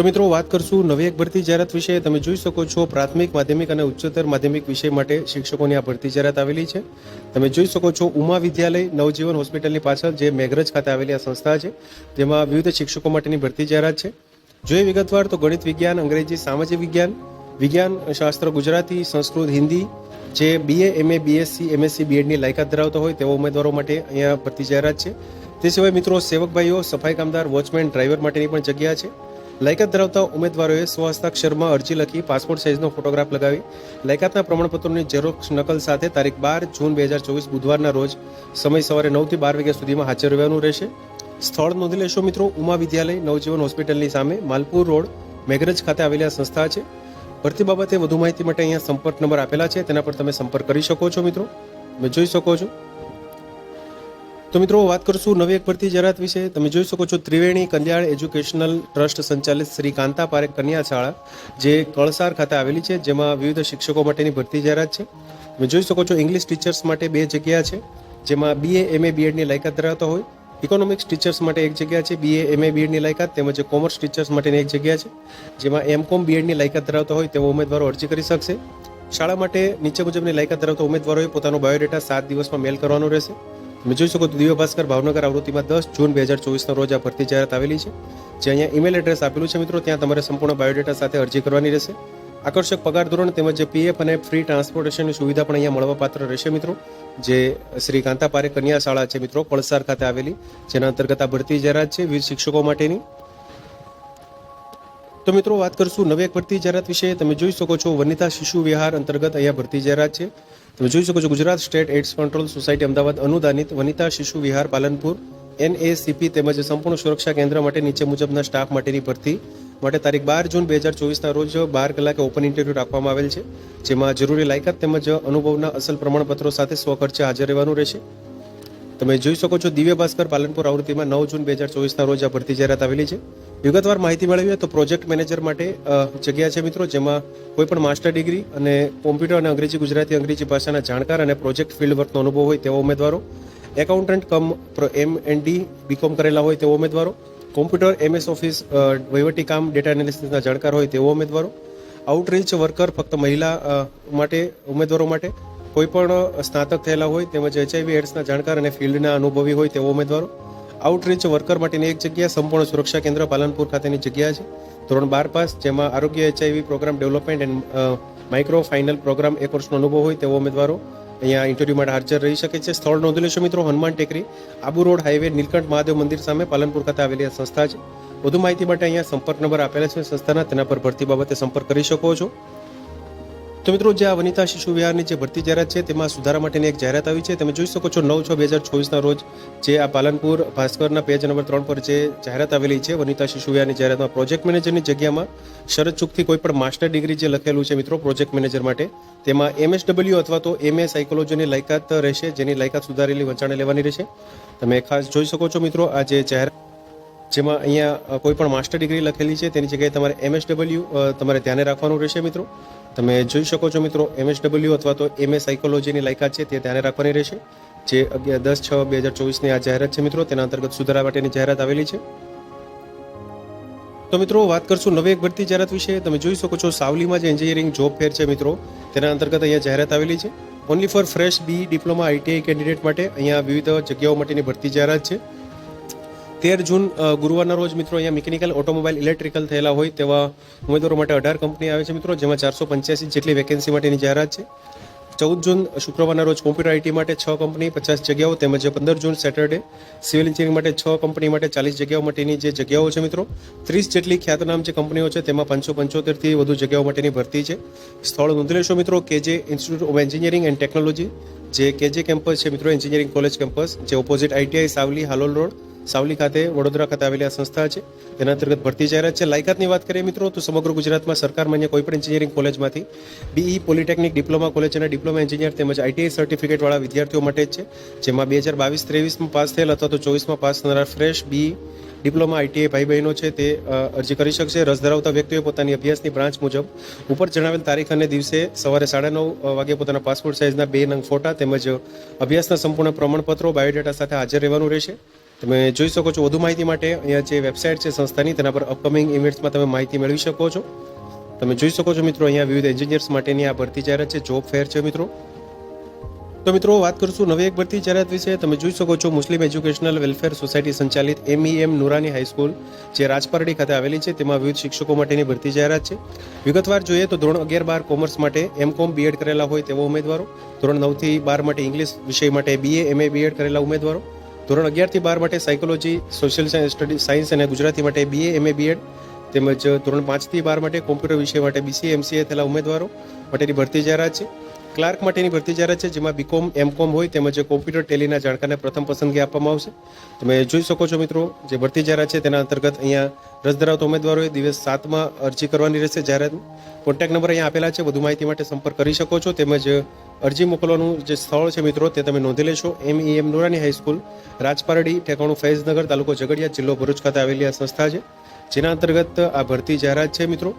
તો મિત્રો, વાત કરશું નવી એક ભરતી જાહેરાત વિશે. તમે જોઈ શકો છો, પ્રાથમિક, માધ્યમિક અને ઉચ્ચતર માધ્યમિક વિષય માટે શિક્ષકોની આ ભરતી જાહેરાત આવેલી છે. તમે જોઈ શકો છો, ઉમા વિદ્યાલય નવજીવન હોસ્પિટલની પાછળ જે મેઘરજ ખાતે આવેલી આ સંસ્થા છે તેમાં વિવિધ શિક્ષકો માટેની ભરતી જાહેરાત છે. જોઈએ વિગતવાર, તો ગણિત વિજ્ઞાન, અંગ્રેજી, સામાજિક વિજ્ઞાન વિજ્ઞાન, શાસ્ત્ર, ગુજરાતી, સંસ્કૃત, હિન્દી, જે બીએ એમએ બીએસસી એમએસસી બીએડની લાયકાત ધરાવતા હોય તેવા ઉમેદવારો માટે અહીંયા ભરતી જાહેરાત છે. તે સિવાય મિત્રો સેવકભાઈઓ સફાઈ કામદાર, વોચમેન, ડ્રાઈવર માટેની પણ જગ્યા છે. લાયકાત ધરાવતા ઉમેદવારોએ સ્વહસ્તાક્ષરમાં અરજી લખી પાસપોર્ટ સાઇઝનો ફોટોગ્રાફ લગાવી. લાયકાતના પ્રમાણપત્રોની ઝેરોક્ષ નકલ સાથે તારીખ બાર જૂન બે હજાર ચોવીસ બુધવારના રોજ સમય સવારે નવથી બાર વાગ્યા સુધીમાં હાજર રહેવાનું રહેશે. સ્થળ નોંધી લેશો મિત્રો, ઉમા વિદ્યાલય નવજીવન હોસ્પિટલની સામે માલપુર રોડ, મેઘરજ ખાતે આવેલી આ સંસ્થા છે. ભરતી બાબતે વધુ માહિતી માટે અહીંયા સંપર્ક નંબર આપેલા છે, તેના પર તમે સંપર્ક કરી શકો છો મિત્રો. તમે જોઈ શકો છો. તો મિત્રો વાત કરશું નવી એક ભરતી જાહેરાત વિશે. તમે જોઈ શકો છો ત્રિવેણી કલ્યાણ એજ્યુકેશનલ ટ્રસ્ટ સંચાલિત શ્રી કાંતા પારેખ કન્યા શાળા જે કળસાર ખાતે આવેલી છે, જેમાં વિવિધ શિક્ષકો માટેની ભરતી જાહેરાત છે. તમે જોઈ શકો છો ઇંગ્લિશ ટીચર્સ માટે બે જગ્યા છે, જેમાં બીએ એમએ બીએડની લાયકાત ધરાવતા હોય. ઇકોનોમિક્સ ટીચર્સ માટે એક જગ્યા છે બીએ એમએ બીએડની લાયકાત, તેમજ કોમર્સ ટીચર્સ માટેની એક જગ્યા છે, જેમાં એમકોમ બીએડની લાયકાત ધરાવતા હોય તેવા ઉમેદવારો અરજી કરી શકશે. શાળા માટે નીચે મુજબની લાયકાત ધરાવતા ઉમેદવારોએ પોતાનો બાયોડેટા સાત દિવસમાં મેલ કરવાનો રહેશે. તમે જોઈ શકો તો દિવ્ય ભાસ્કર ભાવનગર આવૃત્તિમાં દસ જૂન બે હજાર ચોવીસના રોજ આ ભરતી જાહેરાત આવેલી છે, જે અહીંયા ઈમેલ એડ્રેસ આપેલું છે મિત્રો. ત્યાં તમારે સંપૂર્ણ બાયોડેટા સાથે અરજી કરવાની રહેશે. આકર્ષક પગાર ધોરણ તેમજ પીએફ અને ફ્રી ટ્રાન્સપોર્ટેશનની સુવિધા પણ અહીંયા મળવાપાત્ર રહેશે મિત્રો. જે શ્રી કાંતા પારે કન્યા શાળા છે મિત્રો પળસાર ખાતે આવેલી, જેના અંતર્ગત આ ભરતી જાહેરાત છે. વિવિધ શિક્ષકો માટેની તો મિત્રો વાત કરશું નવી એક ભરતી જાહેરાત વિશે. તમે જોઈ શકો છો વનિતા શિશુ વિહાર અંતર્ગત અહીંયા ભરતી જાહેરાત છે. તમે જોઈ શકો છો Gujarat state AIDS control society Ahmedabad અનુદાનિત Vanita Shishu Vihar Palanpur, એનએસીપી તેમજ સંપૂર્ણ સુરક્ષા કેન્દ્ર માટે નીચે મુજબના સ્ટાફ માટેની ભરતી માટે તારીખ બાર જૂન બે હજાર ચોવીસના રોજ બાર કલાકે ઓપન ઇન્ટરવ્યૂ રાખવામાં આવેલ છે, જેમાં જરૂરી લાયકાત તેમજ અનુભવના અસલ પ્રમાણપત્રો સાથે સ્વખર્ચે હાજર રહેવાનું રહેશે. તમે જોઈ શકો છો દિવ્ય ભાસ્કર પાલનપુર આવૃત્તિમાં નવ જૂન બે હજાર ચોવીસના રોજ આ ભરતી જાહેરાત આવેલી છે. વિગતવાર માહિતી મેળવીએ તો પ્રોજેક્ટ મેનેજર માટે જગ્યા છે મિત્રો, જેમાં કોઈ પણ માસ્ટર ડિગ્રી અને કોમ્પ્યુટર અને અંગ્રેજી, ગુજરાતી, અંગ્રેજી ભાષાના જાણકાર અને પ્રોજેક્ટ ફિલ્ડ વર્કનો અનુભવ હોય તેવા ઉમેદવારો. Accountant cum M N D BCom કરેલા હોય તેવા ઉમેદવારો. કોમ્પ્યુટર એમએસ ઓફિસ વહીવટી કામ, ડેટા એનાલિસિસના જાણકાર હોય તેવા ઉમેદવારો. આઉટરીચ વર્કર ફક્ત મહિલા માટે, ઉમેદવારો માટે. કોઈ પણ સ્નાતક થયેલા હોય તેમજ એચઆઈવી એડ્સના જાણકાર અને ફિલ્ડના અનુભવી હોય તેવા ઉમેદવારો. આઉટરીચ વર્કર માટેની એક જગ્યા સંપૂર્ણ સુરક્ષા કેન્દ્ર પાલનપુર ખાતેની જગ્યા છે. ધોરણ બાર પાસ, જેમાં આરોગ્ય HIV programme development and micro final programme એક વર્ષનો અનુભવ હોય તેવો ઉમેદવારો અહીંયા ઇન્ટરવ્યૂ માટે હાજર રહી શકે છે. સ્થળ નોંધી લેશો મિત્રો, હનુમાન ટેકરી, આબુ રોડ હાઈવે નીલકંઠ મહાદેવ મંદિર સામે પાલનપુર ખાતે આવેલી આ સંસ્થા છે. વધુ માહિતી માટે અહીંયા સંપર્ક નંબર આપેલા છે. સંસ્થાના તેના પર ભરતી બાબતે સંપર્ક કરી શકો છો. તો મિત્રો, જે આ વનિતા શિશુ વિહારની જે ભરતી જાહેરાત છે, તેમાં સુધારા માટેની એક જાહેરાત આવી છે. તમે જોઈ શકો છો, નવ છ બે હજાર ચોવીસના રોજ જે આ પાલનપુર ભાસ્કરના પેજ નંબર ત્રણ પર જે જાહેરાત આવેલી છે, વનિતા શિશુ વિહારની જાહેરાતમાં પ્રોજેક્ટ મેનેજરની જગ્યામાં શરત ચૂકથી કોઈ પણ માસ્ટર ડિગ્રી જે લખેલું છે મિત્રો, પ્રોજેક્ટ મેનેજર માટે, તેમાં એમએસડબલ્યુ અથવા તો એમએ સાયકોલોજીની લાયકાત રહેશે, જેની લાયકાત સુધારેલી વંચાણે લેવાની રહેશે. તમે ખાસ જોઈ શકો છો મિત્રો, આ જે જાહેરાત જેમાં અહીંયા કોઈ પણ માસ્ટર ડિગ્રી લખેલી છે, તેની જગ્યાએ તમારે એમએસડબલ્યુ તમારે ધ્યાને રાખવાનું રહેશે મિત્રો. તમે જોઈ શકો છો મિત્રો એમએસડબલ્યુ અથવા તો એમએ સાયકોલોજીની લાયકાત છે, તે ધ્યાને રાખવાની રહેશે. જે અગિયાર દસ છ બે હજાર ચોવીસની આ જાહેરાત છે મિત્રો, તેના અંતર્ગત સુધારા માટેની જાહેરાત આવેલી છે. તો મિત્રો, વાત કરશું નવી એક ભરતી જાહેરાત વિશે. તમે જોઈ શકો છો, સાવલીમાં જે એન્જિનિયરિંગ જોબ ફેર છે મિત્રો, તેના અંતર્ગત અહીંયા જાહેરાત આવેલી છે. Only for fresh B diploma ITI candidate માટે અહીંયા વિવિધ જગ્યાઓ માટેની ભરતી જાહેરાત છે. તેર જૂન ગુરુવારના રોજ મિત્રો અહીંયા મિકેનિકલ, ઓટોમોબાઈલ, ઇલેક્ટ્રિકલ થયેલા હોય તેવા ઉમેદવારો માટે અઢાર કંપની આવે છે મિત્રો, જેમાં ચારસો પંચ્યાસી જેટલી વેકેન્સી માટેની જાહેરાત છે. ચૌદ જૂન, શુક્રવારના રોજ કોમ્પ્યુટર આઈટી માટે છ કંપની પચાસ જગ્યાઓ તેમજ પંદર જૂન સેટરડે સિવિલ એન્જિનિયરિંગ માટે છ કંપની માટે ચાલીસ જગ્યાઓ માટેની જે જગ્યાઓ છે મિત્રો, ત્રીસ જેટલી ખ્યાતનામ જે કંપનીઓ છે તેમાં પાંચસો પંચોતેરથી વધુ જગ્યાઓ માટેની ભરતી છે. સ્થળ નોંધી લેશો મિત્રો, KJ institute of engineering and technology જે કેજે કેમ્પસ છે મિત્રો એન્જિનિયરિંગ કોલેજ કેમ્પસ જે opposite ITI Savli Halol road Savli ખાતે વડોદરા ખાતે આવેલી આ સંસ્થા છે. તેના અંતર્ગત ભરતી જાહેરાત છે. લાયકાતની વાત કરીએ મિત્રો, તો સમગ્ર ગુજરાતમાં સરકાર માન્ય કોઈપણ એન્જિનિયરિંગ કોલેજમાંથી બીઈ પોલિટેકનિક ડિપ્લોમા કોલેજ અને ડિપ્લોમા એન્જિનિયર તેમજ આઈટીઆઈ સર્ટિફિકેટવાળા વિદ્યાર્થીઓ માટે જ છે. જેમાં બે હજાર બાવીસ ત્રેવીસમાં પાસ થયેલ અથવા તો ચોવીસમાં પાસ થનારા ફ્રેશ બી ડિપ્લોમા આઈટીઆઈ ભાઈ બહેનો છે તે અરજી કરી શકશે. રસ ધરાવતા વ્યક્તિઓએ પોતાની અભ્યાસની બ્રાન્ચ મુજબ ઉપર જણાવેલ તારીખ અને દિવસે સવારે સાડા નવ વાગે પોતાના પાસપોર્ટ સાઇઝના બે નંગ ફોટા તેમજ અભ્યાસના સંપૂર્ણ પ્રમાણપત્રો બાયોડેટા સાથે હાજર રહેવાનું રહેશે. તમે જોઈ શકો છો વધુ માહિતી માટે અહીંયા જે વેબસાઇટ છે સંસ્થાની, તેના પર અપકમિંગ ઇવેન્ટ્સમાં તમે માહિતી મેળવી શકો છો. તમે જોઈ શકો છો મિત્રો અહીંયા વિવિધ એન્જિનિયર્સ માટેની આ ભરતી જાહેરાત છે જોબ ફેર છે મિત્રો. તો મિત્રો વાત કરશું નવી એક ભરતી જાહેરાત વિશે. તમે જોઈ શકો છો મુસ્લિમ એજ્યુકેશનલ વેલફેર સોસાયટી સંચાલિત એમઈએમ નુરાની હાઈસ્કૂલ જે રાજપારડી ખાતે આવેલી છે. તેમાં વિવિધ શિક્ષકો માટેની ભરતી જાહેરાત છે. વિગતવાર જોઈએ તો ધોરણ અગિયાર બાર કોમર્સ માટે એમ કોમ બીએડ કરેલા હોય તેવા ઉમેદવારો. ધોરણ નવથી બાર માટે ઇંગ્લિશ વિષય માટે બીએ એમએ બીએડ કરેલા ઉમેદવારો. ધોરણ અગિયારથી બાર માટે psychology social science study science અને ગુજરાતી માટે બીએ એમએ બીએડ તેમજ ધોરણ પાંચથી બાર માટે કોમ્પ્યુટર વિષય માટે બીસીએ એમસીએ થયેલા ઉમેદવારો માટેની ભરતી જાહેરાત છે. ક્લાર્ક માટેની ભરતી જાહેરાત છે, જેમાં બીકોમ એમકોમ હોય તેમજ કોમ્પ્યુટર ટેલીના જાણકારને પ્રથમ પસંદગી આપવામાં આવશે. તમે જોઈ શકો છો મિત્રો, જે ભરતી જાહેરાત છે, તેના અંતર્ગત અહીંયા રસ ધરાવતા ઉમેદવારોએ દિવસ સાતમાં અરજી કરવાની રહેશે. જાહેરાત કોન્ટેક્ટ નંબર અહીંયા આપેલા છે, વધુ માહિતી માટે સંપર્ક કરી શકો છો. તેમજ અરજી મોકલવાનું જે સ્થળ છે મિત્રો, તે તમે નોંધી લેશો. એમ ઈ એમ નોરાની હાઈસ્કૂલ રાજપારડી, ઠેકાણું ફૈઝનગર, તાલુકો ઝઘડિયા, જિલ્લો ભરૂચ ખાતે આવેલી આ સંસ્થા છે. જેના અંતર્ગત આ ભરતી જાહેરાત છે મિત્રો.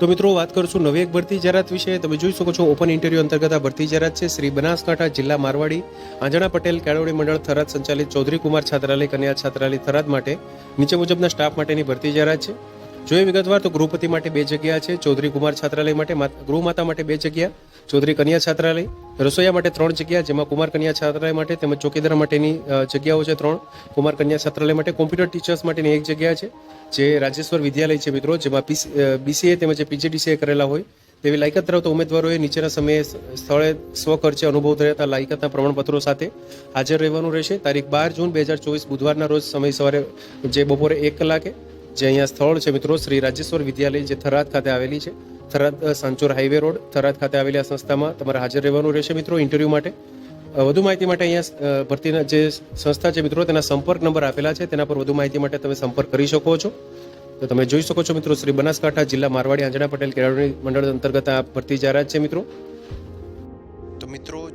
તો મિત્રો વાત કરશું નવી એક ભરતી જાહેરાત વિશે. તમે જોઈ શકો છો, ઓપન ઇન્ટરવ્યુ અંતર્ગત આ ભરતી જાહેરાત છે. શ્રી બનાસકાંઠા જિલ્લા મારવાડી, આંજણા પટેલ, કેળવણી મંડળ, થરાદ સંચાલિત ચૌધરી કુમાર છાત્રાલય, કન્યા છાત્રાલય, થરાદ માટે નીચે મુજબના સ્ટાફ માટેની ભરતી જાહેરાત છે. જોઈએ વિગતવાર, તો ગૃહપતિ માટે બે જગ્યા છે. ચૌધરી કુમાર છાત્રાલય માટે ગૃહમાતા માટે બે જગ્યા, ચૌધરી કન્યા છાત્રાલય, રસોઈયા માટે ત્રણ જગ્યા, જેમાં કુમાર કન્યા છાત્રાલય માટે તેમજ ચોકીદાર માટેની જગ્યાઓ છે ત્રણ. કુમાર કન્યા છાત્રાલય માટે કોમ્પ્યુટર ટીચર્સ માટેની એક જગ્યા છે, જે રાજેશ્વર વિદ્યાલય છે મિત્રો, જેમાં બીસીએ તેમજ પીજીડીસીએ કરેલા હોય. તેવી લાયકાત ધરાવતા ઉમેદવારોએ નીચેના સમયે સ્થળે સ્વખર્ચે અનુભવ ધરાવતા લાયકાતના પ્રમાણપત્રો સાથે હાજર રહેવાનું રહેશે. તારીખ બાર જૂન બે હજાર ચોવીસ બુધવારના રોજ સમય સવારે જે બપોરે એક કલાકે જે અહીંયા સ્થળ છે મિત્રો, શ્રી રાજેશ્વર વિદ્યાલય જે થરાદ ખાતે આવેલી છે. થરાદ સાંચોર હાઈવે રોડ, થરાદ ખાતે આવેલી આ સંસ્થામાં તમારે હાજર રહેવાનું રહેશે મિત્રો ઇન્ટરવ્યૂ માટે. વધુ માહિતી માટે અહીંયા ભરતીના જે સંસ્થા છે મિત્રો, તેના સંપર્ક નંબર આપેલા છે, તેના પર વધુ માહિતી માટે તમે સંપર્ક કરી શકો છો. તો તમે જોઈ શકો છો મિત્રો, શ્રી બનાસકાંઠા જિલ્લા મારવાડી આંજણા પટેલ કેળવણી મંડળ અંતર્ગત આ ભરતી જાહેરાત છે મિત્રો. તો મિત્રો